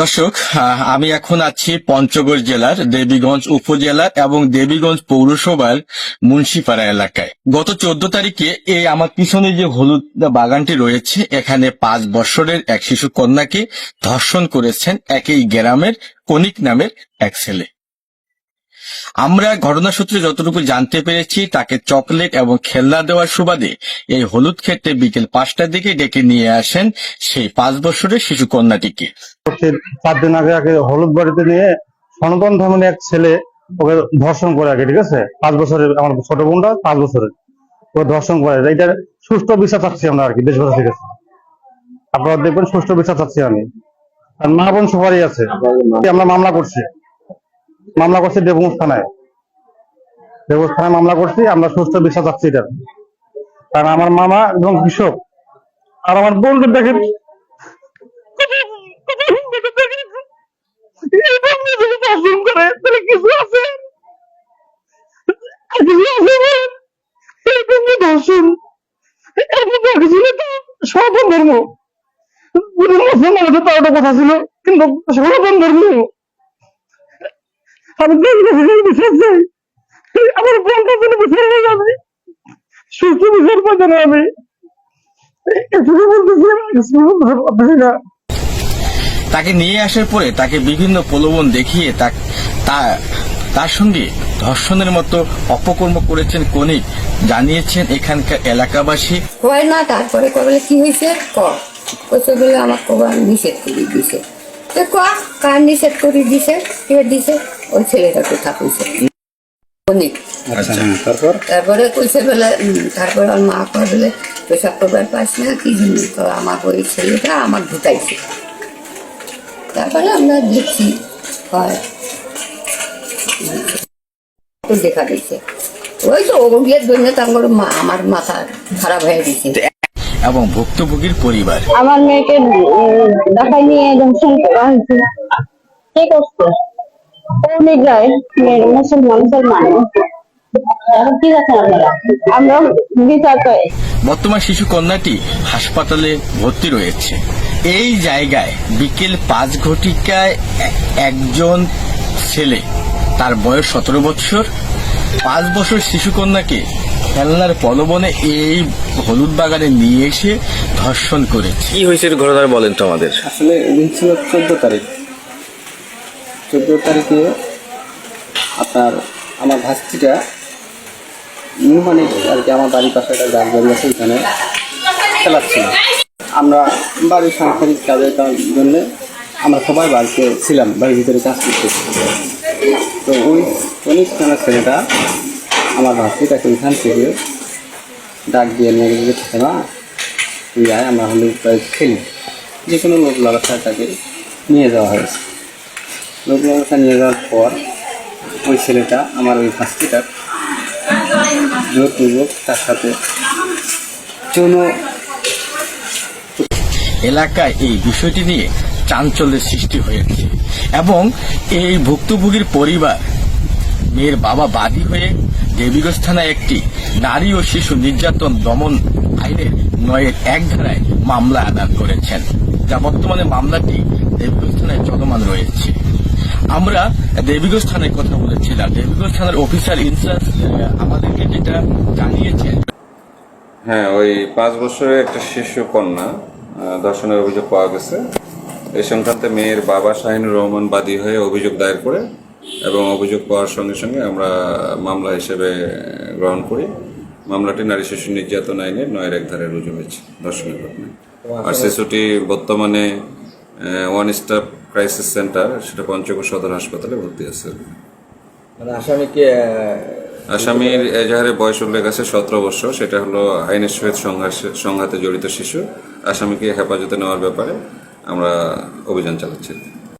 দর্শক আমি এখন আছি পঞ্চগড় জেলার দেবীগঞ্জ উপজেলার এবং দেবীগঞ্জ পৌরসভার মুন্সিপাড়া এলাকায়। গত চোদ্দ তারিখে এই আমার পিছনে যে হলুদ বাগানটি রয়েছে, এখানে পাঁচ বছরের এক শিশু কন্যাকে ধর্ষণ করেছেন একই গ্রামের কনিক নামের এক ছেলে। আমরা ঘটনা সূত্রে যতটুকু জানতে পেরেছি, তাকে চকলেট এবং খেলনা দেওয়ার সুবাদে এই হলুদ ক্ষেত্রে বিকেল পাঁচটার দিকে ডেকে নিয়ে আসেন সেই পাঁচ বছরের শিশু কন্যাটিকে। চার দিন আগে আগে হলুদ বাড়িতে নিয়ে সনাতন ধর্মের এক ছেলে ওকে ধর্ষণ করে আগে, ঠিক আছে? পাঁচ বছরের আমার ছোট বোনটা পাঁচ বছরের। ওকে ধর্ষণ করে এটার সুষ্ঠু বিচার চাচ্ছি আমরা আর কি দেশবাসীর কাছে। আপনারা দেখবেন সুষ্ঠু বিচার চাচ্ছি আমি। আর মা বোন সবারই আছে। আমরা মামলা করছি। মামলা করছি দেবগঞ্জ থানায়। দেবগঞ্জ থানায় মামলা করছি, আমরা সুষ্ঠু বিচার চাচ্ছি এটা কারণ আমার মামা এবং কৃষক, আর আমার বোনদের দেখেন। সনাতন ধর্ম পুরো মুসলমান হতে তার কথা ছিল, কিন্তু সনাতন ধর্ম আমি আমার বোনটার জন্য বিচার হয়ে যাবে সুস্থ বিচার পাবে না আমি। এটুকু বলতেছি আমি না। তাকে নিয়ে আসার পরে তাকে বিভিন্ন প্রলোভন দেখিয়ে তার সঙ্গে ধর্ষণের মতো অপকর্ম করেছেন কনিক জানিয়েছেন এখানকার এলাকাবাসী। হয় না তারপরে কবে কি হয়েছে? ক। কইছে বলে আমার কবার নিষেধ করে দিছে কার নিষেধ করে দিছে কে দিছে? ওই ছেলেটা কোথা কইছে? অনেক তারপর? তারপরে কইছে বলে তারপরে মা কয় বলে পেশাব করবার পাস না কি জন্য? তো আমার ওই ছেলেটা আমার ঢুকাইছে। তারপরে আমরা দেখছি হয়। তো দেখা দিচ্ছে ওই তো জন্য তো আমার মা- আমার মাথা খারাপ হয়ে গেছে। এবং ভুক্তভোগীর পরিবার। আমার মেয়েকে ঢাকায় নিয়ে ধর্ষণ করা হয়েছে। কে করছে? মেয়ের মুসলমান মুসলমান। বর্তমান শিশু কন্যাটি হাসপাতালে ভর্তি রয়েছে। এই জায়গায় বিকেল পাঁচ ঘটিকায় একজন ছেলে তার বয়স সতেরো বছর। পাঁচ বছর শিশু কন্যাকে খেলনার প্রলোভনে এই হলুদ বাগানে নিয়ে এসে ধর্ষণ করে। কি হয়েছে ঘটনা বলেন তো আমাদের। আসলে দিন ছিল চোদ্দ তারিখ। চোদ্দ তারিখে আপনার আমার ভাস্তিটা মানে আর কি আমার বাড়ির পাশে একটা গাছ বাড়ি আছে ওইখানে খেলাচ্ছিল। আমরা বাড়ির সাংসারিক কাজের কাজ- জন্য আমরা সবাই বাড়িতে ছিলাম বাড়ির ভিতরে কাজ করতেছি। তো ওই অনেক ছেলেটা আমার ভাস্তিটাকে ওইখান থেকে ডাক দিয়ে নিয়ে থাকে তুই আয়, আমরা হলে খেলি। যে কোনো লোক লাগাচ্ছা তাকে নিয়ে যাওয়া হয়েছে। লোক লাগাচ্ছা নিয়ে যাওয়ার পর ওই ছেলেটা, আমার ওই ভাস্তিটার জোরপূর্বক তার সাথে যৌন এলাকায় এই বিষয়টি নিয়ে চাঞ্চল্যের সৃষ্টি হয়েছে এবং এই ভুক্তভোগীর পরিবার মেয়ের বাবা বাদী হয়ে দেবীগঞ্জ থানায় একটি নারী ও শিশু নির্যাতন দমন আইনের নয়ের এক ধারায় মামলা আদান করেছেন। যা বর্তমানে মামলাটি দেবীগঞ্জ থানায় চলমান রয়েছে। আমরা দেবীগঞ্জ থানায় কথা বলেছিলাম। দেবীগঞ্জ থানার অফিসার ইনচার্জ আমাদেরকে যেটা জানিয়েছেন। হ্যাঁ ওই পাঁচ বছরের একটা শিশু কন্যা ধর্ষণের অভিযোগ পাওয়া গেছে। এই সংক্রান্তে মেয়ের বাবা শাহিনুর রহমান বাদী হয়ে অভিযোগ দায়ের করে এবং অভিযোগ পাওয়ার সঙ্গে সঙ্গে আমরা মামলা হিসেবে গ্রহণ করি। মামলাটি নারী শিশু নির্যাতন আইনের নয়ের এক ধারে রুজু হয়েছে ধর্ষণের ঘটনায় আর শিশুটি বর্তমানে ওয়ান স্টার ক্রাইসিস সেন্টার সেটা পঞ্চগড় সদর হাসপাতালে ভর্তি আছে। মানে আসামিকে আসামির এজাহারে বয়স উল্লেখ আছে সতেরো বছর সেটা হলো আইনের সহিত সংঘাতে জড়িত শিশু। আসামিকে হেফাজতে নেওয়ার ব্যাপারে আমরা অভিযান চালাচ্ছি।